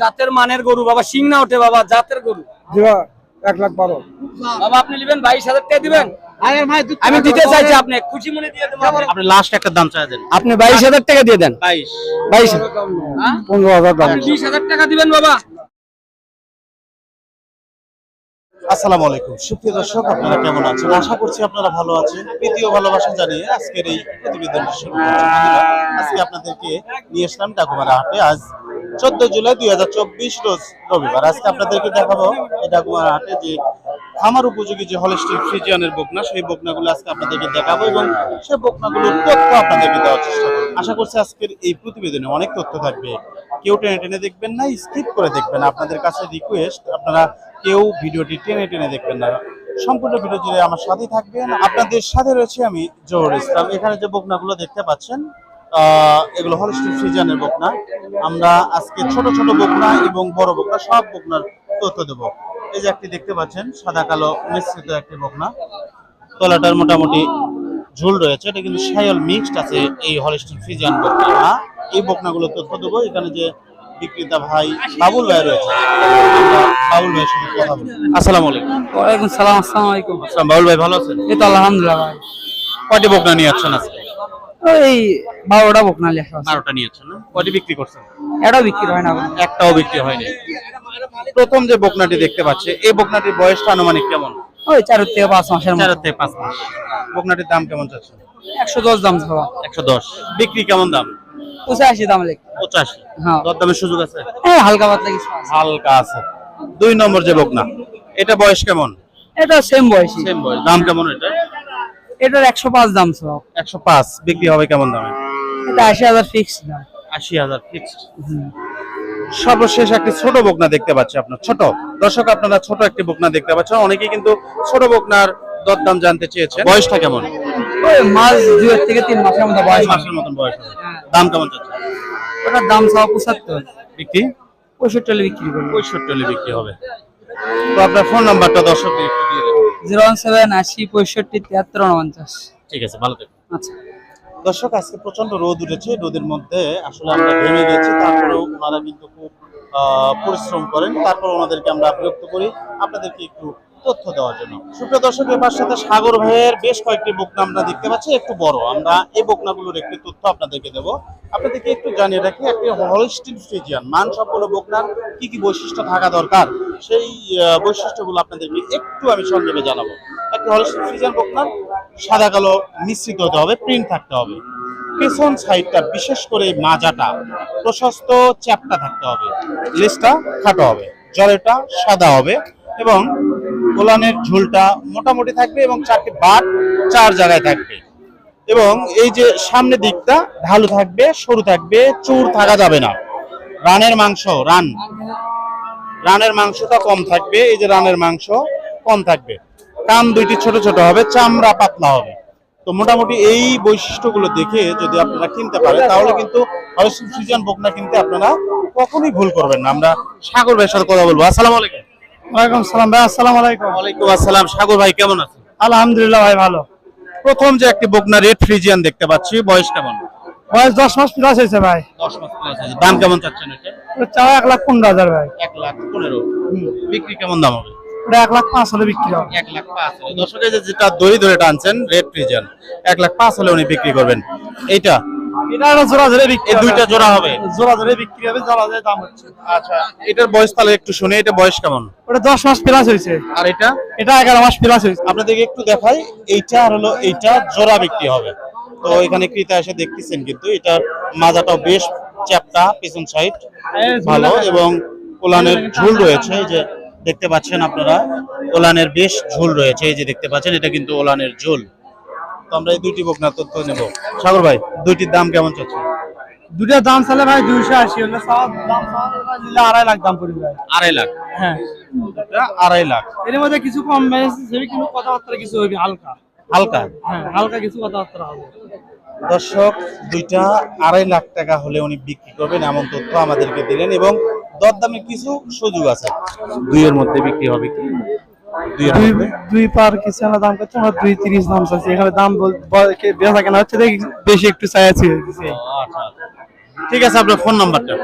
জাতের মানের গরু বাবা সিং না ওঠে বাবা জাতের গরু। এক লাখ বারো। বাবা আপনি নেবেন বাইশ হাজার টাকা দিবেন? আমি দিতে চাইছি আপনি খুশি মনে দিয়ে দেবো আপনি। আপনি লাস্ট একটা দাম চাই দেন। আপনি বাইশ হাজার টাকা দিয়ে দেন। বাইশ। বাইশ পনেরো হাজার দাম। বিশ হাজার টাকা দিবেন বাবা। আসসালামু আলাইকুম। সুপ্রিয় দর্শক আপনারা কেমন আছেন? আশা করছি আপনারা ভালো আছেন। প্রীতি ও ভালোবাসা জানিয়ে আজকের এই প্রতিবেদন শুরু করছি। বন্ধুরা, আজকে আপনাদেরকে নিয়ে আসলাম ডাকুমারা হাটে। আজ চোদ্দ জুলাই দুই হাজার চব্বিশ রোজ রবিবার। আজকে আপনাদেরকে দেখাবো এটা ডাকুমারা হাটে যে খামার উপযোগী যে হলিস্টিক ফ্রিজিয়ানের বকনা, সেই বকনাগুলো আজকে আপনাদেরকে দেখাবো এবং সেই বকনাগুলোর তথ্য আপনাদেরকে দেওয়ার চেষ্টা করব। আশা করছি আজকের এই প্রতিবেদনে অনেক তথ্য থাকবে। কেউ টেনে টেনে দেখবেন না স্কিপ করে দেখবেন আপনাদের কাছে রিকোয়েস্ট আপনারা কেউ ভিডিওটি টেনে টেনে দেখবেন না। সম্পূর্ণ ভিডিও জুড়ে আমার সাথেই থাকবেন। আপনাদের সাথে রয়েছে আমি জহুর ইসলাম। এখানে যে বকনাগুলো দেখতে পাচ্ছেন এগুলো হলিস্টিক ফ্রিজানের বকনা। আমরা আজকে ছোট ছোট বকনা এবং বড় বকনা সব বকনার তথ্য দেবো। এই যে একটি দেখতে পাচ্ছেন সাদা কালো মিশ্রিত একটি বকনা। তলাটার মোটামুটি ঝুল রয়েছে এটা কিন্তু সায়ল মিক্সড আছে এই হলিস্টিক ফ্রিজিয়ান বকনা। এই বকনাগুলো তথ্য দেবো এখানে যে বিক্রেতা ভাই বাবুল ভাই রয়েছে। বাবুল ভাইয়ের সঙ্গে কথা বলব আসসালামু আলাইকুম। ওয়ালাইকুম সালাম আসসালামু আলাইকুম। আসসালাম বাবুল ভাই ভালো আছেন? এই তো আলহামদুলিল্লাহ ভাই। কয়টি বকনা নিয়ে যাচ্ছেন আজকে? ওই বারোটা বকনা লেখা বারোটা নিয়ে না? কয়টি বিক্রি করছেন? এটাও বিক্রি হয় না। একটাও বিক্রি হয়নি। প্রথম যে বকনাটি দেখতে পাচ্ছে এই বকনাটির বয়সটা আনুমানিক কেমন? ওই চার থেকে পাঁচ মাসের চার থেকে পাঁচ মাস। বকনাটির দাম কেমন চাচ্ছেন? একশো দশ দাম একশো দশ। বিক্রি কেমন দাম? পঁচাশি দাম লেখ। পঁচাশি। হ্যাঁ। দরদামের সুযোগ আছে? এই হালকা পাতলা কিছু হালকা আছে। দুই নম্বর যে বকনা এটা বয়স কেমন? এটা সেম বয়সী সেম বয়স। দাম কেমন এটা? এটার একশো পাঁচ দাম ছিল একশো পাঁচ বিক্রি হবে কেমন দামে? এটা আশি হাজার ফিক্স দাম। আশি হাজার ফিক্সড সর্বশেষ একটি ছোট বকনা দেখতে পাচ্ছি আপনার ছোট। দর্শক আপনারা ছোট একটি বকনা দেখতে পাচ্ছেন। অনেকে কিন্তু ছোট বকনার দরদাম জানতে চেয়েছেন। বয়সটা কেমন? ওই মাস দুই থেকে তিন মাসের মধ্যে ছয় বয়স মাসের মতন বয়স দাম কেমন চাচ্ছে ওটার দাম ছিল পঁচাত্তর। বিক্রি? পঁয়ষট্টি বিক্রি করব। পঁয়ষট্টি বিক্রি হবে। তো আপনার ফোন নাম্বারটা একটু দিয়ে দেবেন। জিরো ওয়ান সেভেন আশি পঁয়ষট্টি তিয়াত্তর উনপঞ্চাশ। ঠিক আছে ভালো থাকবেন। আচ্ছা। দর্শক আজকে প্রচণ্ড রোদ উঠেছে রোদের মধ্যে আসলে আমরা ভেঙে গেছি তারপরেও ওনারা কিন্তু খুব আহ, পরিশ্রম করেন তারপর ওনাদেরকে আমরা বিরক্ত করি। আপনাদেরকে একটু তথ্য দেওয়ার জন্য। সুপ্রিয় দর্শক, এবার সাথে সাগর ভাইয়ের বেশ কয়েকটি বকনা আমরা দেখতে পাচ্ছি। একটু বড়, আমরা এই বকনাগুলোর একটি তথ্য আপনাদেরকে দেবো। আপনাদেরকে একটু জানিয়ে রাখি, একটি হলস্টিন ফ্রিজিয়ান মান সম্পন্ন বকনার কি কি বৈশিষ্ট্য থাকা দরকার? সেই বৈশিষ্ট্যগুলো আপনাদেরকে একটু আমি সংক্ষেপে জানাব। একটি হলস্টিন ফ্রিজিয়ান বকনার সাদা কালো মিশ্রিত হতে হবে, প্রিন্ট থাকতে হবে। পেছন সাইডটা, বিশেষ করে মাজাটা, প্রশস্ত চ্যাপটা থাকতে হবে। লেজটা খাটো হবে জলেটা সাদা হবে এবং গোলানের ঝুলটা মোটামুটি থাকবে এবং চারটি বাট চার জায়গায় থাকবে। এবং এই যে সামনের দিকটা, ঢালু থাকবে, সরু থাকবে, চুর থাকা যাবে না। রানের মাংস, রান। রানের মাংসটা কম থাকবে, এই যে রানের মাংস কম থাকবে। কান দুইটি ছোট ছোট হবে, চামড়া পাতলা হবে। তো মোটামুটি এই বৈশিষ্ট্যগুলো দেখে যদি আপনারা কিনতে পারেন, তাহলে কিন্তু ফ্রিজিয়ান বকনা কিনতে আপনারা কখনোই ভুল করবেন না। আমরা সাগর ভাইয়ের সাথে কথা বলব। আসসালামু আলাইকুম। ওয়ালাইকুম সালাম ভাই আসসালামু আলাইকুম। ওয়ালাইকুম আসসালাম। সাগর ভাই কেমন আছেন? আলহামদুলিল্লাহ ভাই ভালো। প্রথম যে একটি বকনা রেড ফ্রিজিয়ান দেখতে পাচ্ছি বয়স কেমন? বয়স দশ মাস প্লাস হয়েছে ভাই। দশ মাস প্লাস আছে দাম কেমন চাচ্ছেন এটা? চাও এক লাখ পনেরো হাজার ভাই। এক লাখ পনেরো। বিক্রি কেমন দাম হবে? ওটা এক লাখ পাঁচ হলে বিক্রি হবে। এক লাখ পাঁচ হলে। দর্শকের যেটা দড়ি ধরে টানছেন রেড ফ্রিজিয়ান এক লাখ পাঁচ হলে উনি বিক্রি করবেন। এইটা এটা একটা জোড়া বিক্রি এই দুইটা জোড়া হবে। জোড়া বিক্রি হবে জোড়া ধরে দাম হচ্ছে। আচ্ছা এটার বয়স তাহলে একটু শুনে এটা বয়স কেমন? ওটা মাস প্লাস আর এটা? এটা এগারো মাস প্লাস হয়েছে। আপনাদেরকে একটু দেখাই এইটা আর হলো এইটা জোড়া বিক্রি হবে। তো এখানে ক্রেতা এসে দেখতেছেন কিন্তু এটার মাজাটাও বেশ চ্যাপটা পেছন সাইড ভালো এবং কোলানের ঝুল রয়েছে এই যে দেখতে পাচ্ছেন আপনারা ওলানের বেশ ঝুল রয়েছে এই যে দেখতে পাচ্ছেন এটা কিন্তু ওলানের ঝুল। তো আমরা এই দুইটি বকনার তথ্য নেব। সাগর ভাই দুইটির দাম কেমন চলছে? দুটা দাম চালে ভাই দুইশো আশি হলে সব দাম নিলে আড়াই লাখ দাম পড়বে ভাই। আড়াই লাখ? হ্যাঁ। আড়াই লাখ। এর মধ্যে কিছু কম বেশ কিন্তু কথাবার্তা কিছু হবে হালকা। হালকা? হ্যাঁ হালকা কিছু কথাবার্তা হবে। দর্শক দুইটা আড়াই লাখ টাকা হলে উনি বিক্রি করবেন এমন তথ্য আমাদেরকে দিলেন এবং দরদামের কিছু সুযোগ আছে। দুইয়ের মধ্যে বিক্রি হবে কি? দুই পার কিছু আমরা দাম করছি আমরা দুই তিরিশ দাম চাচ্ছি। এখানে দাম বেচা কেনা হচ্ছে দেখি বেশি একটু চাইছি। ঠিক আছে আপনার ফোন নাম্বারটা।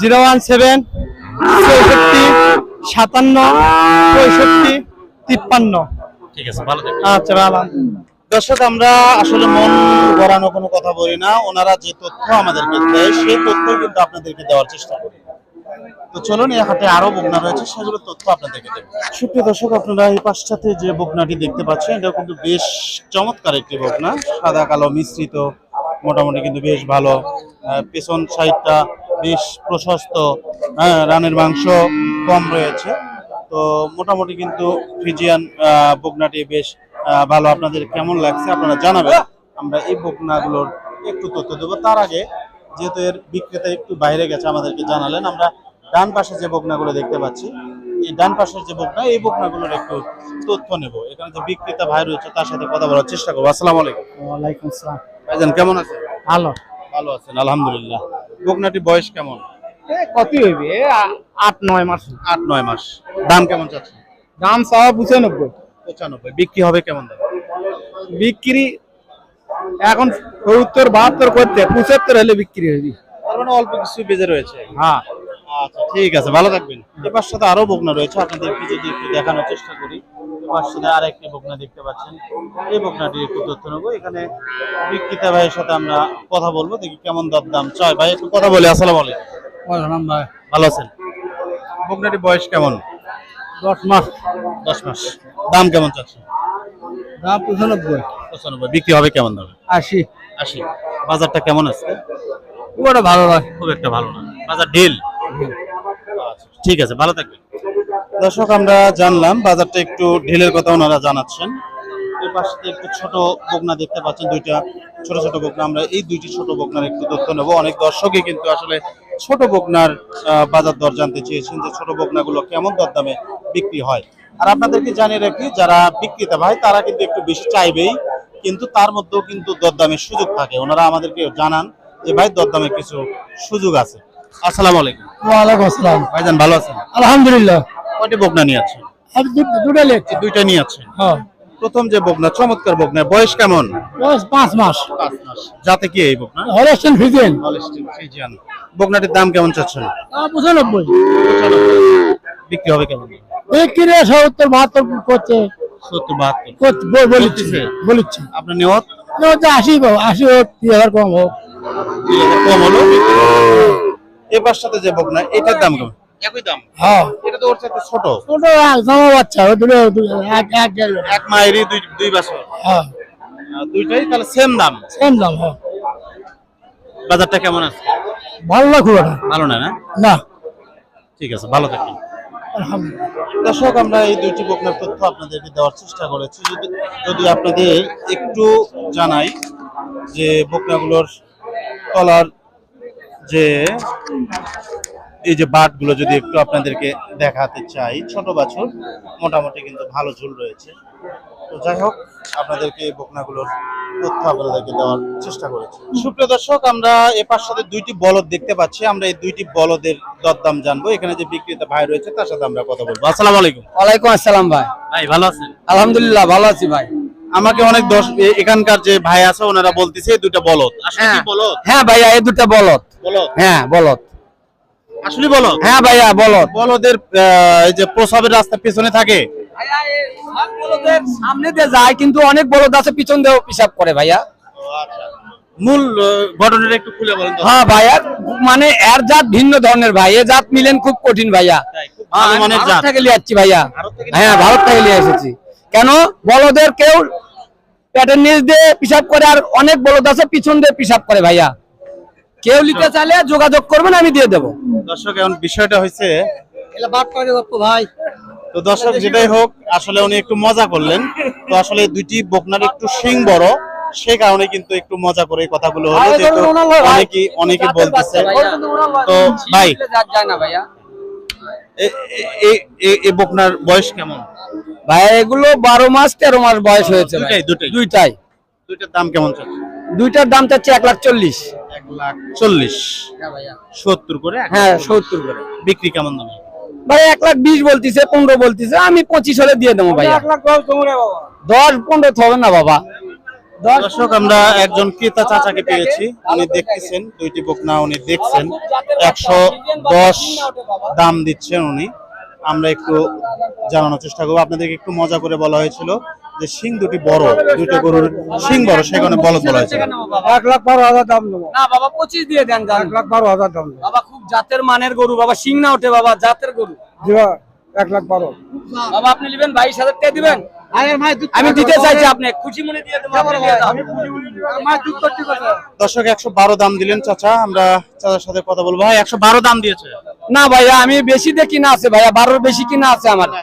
জিরো ওয়ান সেভেন চৌষট্টি সাতান্ন পঁয়ষট্টি তিপ্পান্ন। ঠিক আছে ভালো আচ্ছা আলহামদুলিল্লাহ দর্শক আমরা আসলে মন গড়ানো কোনো কথা বলি না। ওনারা যে তথ্য আমাদেরকে দেয় সেই তথ্য কিন্তু আপনাদেরকে দেওয়ার চেষ্টা করি। তো চলুন এই হাটে আরও বকনা রয়েছে সেগুলো তথ্য আপনাদেরকে দেব। সুপ্রিয় দর্শক আপনারা এই পাশটাতে যে বকনাটি দেখতে পাচ্ছেন এটা কিন্তু বেশ চমৎকার একটি বকনা। সাদা কালো মিশ্রিত মোটামুটি কিন্তু বেশ ভালো। পেছন সাইডটা বেশ প্রশস্ত। হ্যাঁ রানের মাংস কম রয়েছে। তো মোটামুটি কিন্তু ফ্রিজিয়ান আহ, বকনাটি বেশ ভালো। আপনাদের কেমন লাগছে আপনারা জানাবেন। আমরা এই বকনাগুলোর একটু তথ্য দেবো। তার আগে যেহেতু এর বিক্রেতা একটু বাইরে গেছে আমাদেরকে জানালেন। আমরা ডান পাশে যে বকনাগুলো দেখতে পাচ্ছি এই ডান পাশের যে বকনা এই বকনাগুলোর একটু তথ্য নেব। এখানে যে বিক্রেতা ভাই রয়েছে তার সাথে কথা বলার চেষ্টা করব। আসসালামু আলাইকুম। ওয়ালাইকুম আসসালাম। ভাইজান কেমন আছেন? ভালো। ভালো আছেন আলহামদুলিল্লাহ। বকনাটি বয়স কেমন? কত হইবে? আট নয় মাস। আট নয় মাস। দাম কেমন চাচ্ছেন? দাম চাওয়া পঁচানব্বই। পঁচানব্বই। বিক্রি হবে কেমন দাম? বিক্রি এখন সত্তর বাহাত্তর করতে পঁচাত্তর হলে বিক্রি হইবি। তার মানে অল্প কিছু বেজে রয়েছে। হ্যাঁ। আচ্ছা ঠিক আছে ভালো থাকবেন। এবার সাথে আরও বকনা রয়েছে আপনাদেরকে যদি একটু দেখানোর চেষ্টা করি। এবার সাথে আর একটি বকনা দেখতে পাচ্ছেন। এই বকনাটি একটু তথ্য নেব। এখানে বিক্রেতা ভাইয়ের সাথে আমরা কথা বলব দেখি কেমন দর দাম চাই ভাই একটু কথা বলি আসসালাম আলাইকুম। বললাম ভাই। ভালো আছেন? বকনাটি বয়স কেমন? দশ মাস। দশ মাস। দাম কেমন চাচ্ছেন দাম পঁচানব্বই। পঁচানব্বই। বিক্রি হবে কেমন দামে? আশি। আশি। বাজারটা কেমন আছে? খুব একটা ভালো লাগে খুব একটা ভালো না। বাজার ঢিল? ঠিক আছে, ভালো থাকবেন। দর্শক, আমরা জানলাম, বাজারটা একটু ঢিলের কথা ওনারা জানাচ্ছেন। এর পাশে একটু ছোট বকনা দেখতে পাচ্ছেন, দুইটা ছোট ছোট বকনা। আমরা এই দুইটি ছোট বকনার একটু তথ্য নেব। অনেক দর্শকই কিন্তু আসলে ছোট বকনার বাজার দর জানতে চেয়েছেন যে ছোট বকনাগুলো কেমন দর দামে বিক্রি হয়। আর আপনাদেরকে জানিয়ে রাখি, যারা বিক্রেতা ভাই, তারা কিন্তু একটু বেশি চাইবেই, কিন্তু তার মধ্যেও কিন্তু দরদামের সুযোগ থাকে। ওনারা আমাদেরকে জানান যে, ভাই, দরদামের কিছু সুযোগ আছে। আসসালামু আলাইকুম। ওয়ালাইকুম আসসালাম। ভাইজান ভালো আছেন? আলহামদুলিল্লাহ। কয়টি বকনা নিয়ে আছেন দুটো দুইটা নিয়ে আছেন হ্যাঁ। প্রথম যে বকনা চমৎকার বকনা বয়স কেমন? বয়স পাঁচ মাস। পাঁচ মাস। যাতে কি এই বকনা? Holstein Friesian Holstein Friesian. বকনাটির দাম কেমন চাচ্ছেন? পঁচানব্বই। বিক্রি হবে কেমন? বিক্রি সত্তর বাহাত্তর করছে। সত্তর বাহাত্তর। বলিচ্ছি। আপনার নিয়ত আশি আশি হোক দুই হাজার কম হোক। কম হলো? এবার সাথে যে বকনা এটার দাম কেমন? একই দাম। হ্যাঁ। এটা তো ওর সাথে ছোট। ছোট এক জমা বাচ্চা ওই দুটো এক এক দেড় এক মায়েরই দুই দুই বছর। হ্যাঁ। দুইটাই তাহলে সেম দাম। সেম দাম হ্যাঁ। বাজারটা কেমন আছে? ভালো না খুব ভালো না না? না। ঠিক আছে ভালো দর্শক আমরা এই দুইটি বকনার তথ্য আপনাদেরকে দেওয়ার চেষ্টা করেছি। যদি যদি আপনাদের একটু জানাই যে বকনাগুলোর তলার যে এই যে বাটগুলো যদি একটু আপনাদেরকে দেখাতে চাই ছোট বাছুর মোটামুটি কিন্তু ভালো ঝুল রয়েছে। তো যাই হোক আপনাদেরকে এই বকনাগুলোর তথ্য আপনাদেরকে দেওয়ার চেষ্টা করেছি। সুপ্রিয় দর্শক আমরা এ পাশ সাথে দুইটি বলদ দেখতে পাচ্ছি। আমরা এই দুইটি বলদের দরদাম জানব। এখানে যে বিক্রেতা ভাই রয়েছে তার সাথে আমরা কথা বলব। আসসালামু আলাইকুম। ওয়ালাইকুম আসসালাম ভাই। ভাই ভালো আছেন? আলহামদুলিল্লাহ ভালো আছি ভাই। আমাকে অনেক দশ এখানকার যে ভাই আছে ওনারা বলতেছে বলদ। আসলে কি হ্যাঁ। বলদ? হ্যাঁ ভাইয়া এই দুটা বলত বলদ? হ্যাঁ বলত আসলে বলদ? হ্যাঁ ভাইয়া বলত বলদের এই যে প্রসাবের রাস্তা পেছনে থাকে। সামনে দিয়ে যায় কিন্তু অনেক বলদ আছে পিছন দিয়েও পিসাব করে ভাইয়া। মূল ঘটনাটা একটু খুলে বলেন হ্যাঁ ভাইয়া মানে এর জাত ভিন্ন ধরনের ভাই এ জাত মিলেন খুব কঠিন ভাইয়া। হ্যাঁ, ভারত থেকে নিয়ে যাচ্ছি ভাইয়া। ভারত থেকে? হ্যাঁ ভারত থেকে নিয়ে এসেছি। কেন? বলদের কেউ পেটের নিচ দিয়ে পিসাব করে আর অনেক বলদ আছে পিছন দিয়ে পিসাব করে ভাইয়া। কেউ নিতে চাইলে যোগাযোগ করবেন আমি দিয়ে দেবো। দর্শক এখন বিষয়টা হয়েছে ভাই। তো দর্শক যেটাই হোক আসলে উনি একটু মজা করলেন। তো আসলে দুইটি বকনার একটু শিং বড় সেই কারণে কিন্তু একটু মজা করে কথাগুলো হলো যেহেতু অনেকে অনেকে বলতেছে। তো ভাই যায় না ভাইয়া এ- এ- এ- এ- এই বকনার বয়স কেমন? ভাই এগুলো বারো মাস তেরো মাস বয়স হয়েছে ভাই। দুইটাই, দুইটার দাম কেমন চলছে দুইটার দাম চাচ্ছে এক লাখ চল্লিশ। এক লাখ চল্লিশ। সত্তর করে হ্যাঁ সত্তর করে। বিক্রি কেমন দামে? ভাই এক লাখ বিশ বলতিছে পনেরো বলতিছে আমি পঁচিশ হলে দিয়ে দেবো ভাইয়া। দশ পনেরো হবে না বাবা। দর্শক আমরা একজন ক্রেতা চাচাকে পেয়েছি। উনি দেখতেছেন দুইটি বকনা উনি দেখছেন। একশো দশ দাম দিচ্ছেন উনি। আমরা একটু জানানোর চেষ্টা করব। আপনাদেরকে একটু মজা করে বলা হয়েছিল যে শিং দুটি বড় দুটো গরুর শিং বড় সেখানে বলদ বলা হয়েছিল। এক লাখ বারো হাজার দাম দেবো না বাবা পঁচিশ দিয়ে দেন এক লাখ বারো হাজার দাম দেবো বাবা খুব জাতের মানের গরু। বাবা শিং না ওঠে বাবা জাতের গরু। দিবা এক লাখ বারো। বাবা আপনি নেবেন বাইশ হাজার টাকা দিবেন? আমি দিতে চাইছি আপনি খুশি মনে দিয়ে দেবো আপনি দিয়ে দাও। দর্শক একশো বারো দাম দিলেন চাচা আমরা চাচার সাথে কথা বলব। ভাই একশো বারো দাম দিয়েছে। না ভাইয়া আমি বেশি দিয়ে কিনা আছে ভাইয়া বারোর বেশি কিনা আছে আমার। না?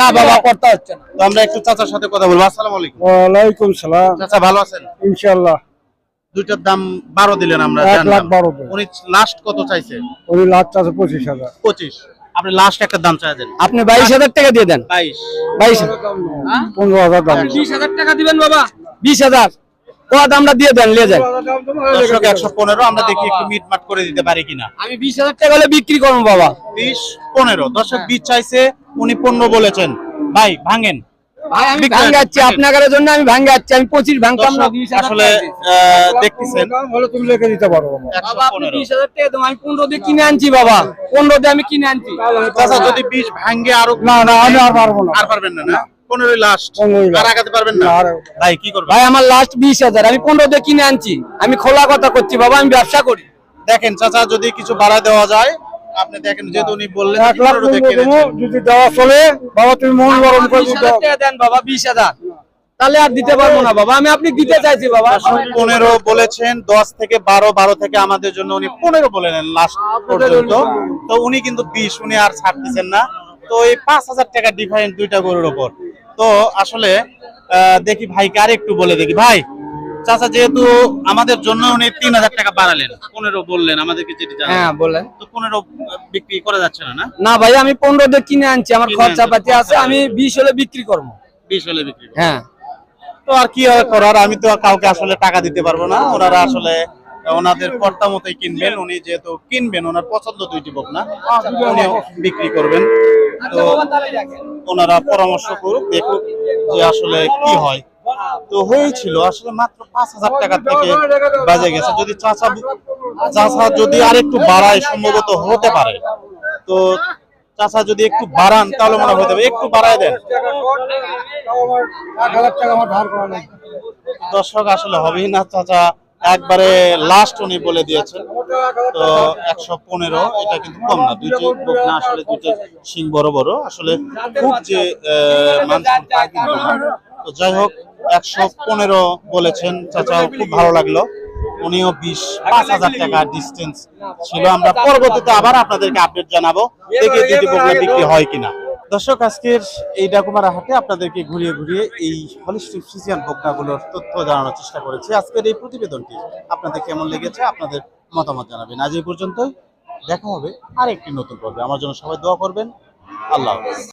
না বাবা করতে হচ্ছে না। তো আমরা একটু চাচার সাথে কথা বলব। আসসালাম আলাইকুম। ওয়ালাইকুম সালাম। চাচা ভালো আছেন? ইনশাল্লাহ দুইটার দাম বারো দিলেন আমরা এক লাখ বারো উনি লাস্ট কত চাইছে? উনি আছে পঁচিশ হাজার। পঁচিশ। আপনি লাস্ট একটা দাম চাই দেন। আপনি বাইশ হাজার টাকা দিয়ে দেন। বাইশ। বাইশ পনেরো হাজার দাম। বিশ হাজার টাকা দিবেন বাবা। বিশ হাজার। কত আমরা দিয়ে দেন নিয়ে যান। দর্শক একশো পনেরো আমরা দেখি একটু মিটমাট করে দিতে পারি কিনা। আমি বিশ হাজার টাকা হলে বিক্রি করব বাবা। বিশ পনেরো। দর্শক বিশ চাইছে উনি পনেরো বলেছেন। ভাই ভাঙেন। ভাই আমি ভাঙ্গাচ্ছি আপনাদের জন্য আমি ভাঙ্গাচ্ছি আমি পঁচিশ ভাঙতাম না। দর্শক বিশ হাজার আসলে টাকা দিই। আহ, দেখতেছেন তুমি লিখে দিতে পারো বাবা আপনি বিশ হাজার টাকা দেবো আমি পনেরো দিয়ে কিনে আনছি বাবা। পনেরো দিয়ে আমি কিনে আনছি। চাচা যদি বিশ ভাঙ্গে আরও না না আমি আর পারব না। আর পারবেন না না? পনেরোই লাস্ট আর আগাতে পারবেন না? ভাই কি করবেন? ভাই আমার লাস্ট বিশ হাজার আমি পনেরো দিয়ে কিনে আনছি। আমি খোলা কথা করছি বাবা আমি ব্যবসা করি। দেখেন চাচা যদি কিছু বাড়া দেওয়া যায় আপনি দেখেন যেহেতু উনি বললেন এক লাখ। যদি দেওয়া চলে বাবা তুমি মন গরম করে বিশ হাজার দেন বাবা বিশ হাজার। তাহলে আর দিতে পারব না বাবা আমি আপনি দিতে চাইছি বাবা। পনেরো বলেছেন দশ থেকে বারো বারো থেকে আমাদের জন্য উনি পনেরো বলে নেন লাস্ট পর্যন্ত। তো উনি কিন্তু বিশ উনি আর ছাড়তেছেন না। তো এই পাঁচ হাজার টাকা ডিফারেন্ট দুইটা গরুর ওপর। তো আসলে আহ, দেখি ভাইকে আর একটু বলে দেখি। ভাই চাচা যেহেতু আমাদের জন্য উনি তিন হাজার টাকা বাড়ালেন। পনেরো বললেন আমাদেরকে যেটি হ্যাঁ বলেন তো পনেরো বিক্রি করা যাচ্ছে না না? না ভাই আমি পনেরো দিয়ে কিনে আনছি আমার খরচা পাতি আছে আমি বিশ হলে বিক্রি করব। বিশ হলে বিক্রি হ্যাঁ। তো আর কি করার? আমি তো কাউকে আসলে টাকা দিতে পারব না। ওনারা আসলে ওনাদের কর্তা মতোই কিনবেন। উনি যেহেতু কিনবেন ওনার পছন্দ দুইটি বক না? উনি বিক্রি করবেন। তো ওনারা পরামর্শ করুক দেখুক যে আসলে কি হয়। তো হয়েছিল, আসলে মাত্র পাঁচ হাজার টাকা থেকে বাজে গেছে। যদি চাচা চাচা যদি আর একটু বাড়ায়, সম্ভবত হতে পারে। তো চাচা যদি একটু বাড়ান, তাহলে মনে হতে পারে। একটু বাড়ায় দেন। দর্শক, আসলে হবেই না চাচা। একবারে লাস্ট উনি বলে দিয়েছেন। তো একশো পনেরো, এটা কিন্তু কম না। দুইটি না, আসলে দুইটা শিং বড় বড়। আসলে খুব যে না। তো যাই হোক একশো পনেরো বলেছেন, চাচাও খুব ভালো লাগল। উনিও বিশ, পাঁচ হাজার টাকা ডিস্টেন্স ছিল। আমরা পরবর্তীতে আবার আপনাদেরকে আপডেট জানাব, দেখি দুটি বকনা বিক্রি হয় কিনা। দর্শক, আজকের এই ডাকুমারা হাটে আপনাদেরকে ঘুরিয়ে ঘুরিয়ে এই হলিস্টিক ফিজিয়ান বকনাগুলোর তথ্য জানানোর চেষ্টা করেছি। আজকের এই প্রতিবেদনটি আপনাদের কেমন লেগেছে আপনাদের মতামত জানাবেন। আজ এই পর্যন্তই। দেখা হবে আরেকটি নতুন পর্বে। আমার জন্য সবাই দোয়া করবেন। আল্লাহ হাফেজ।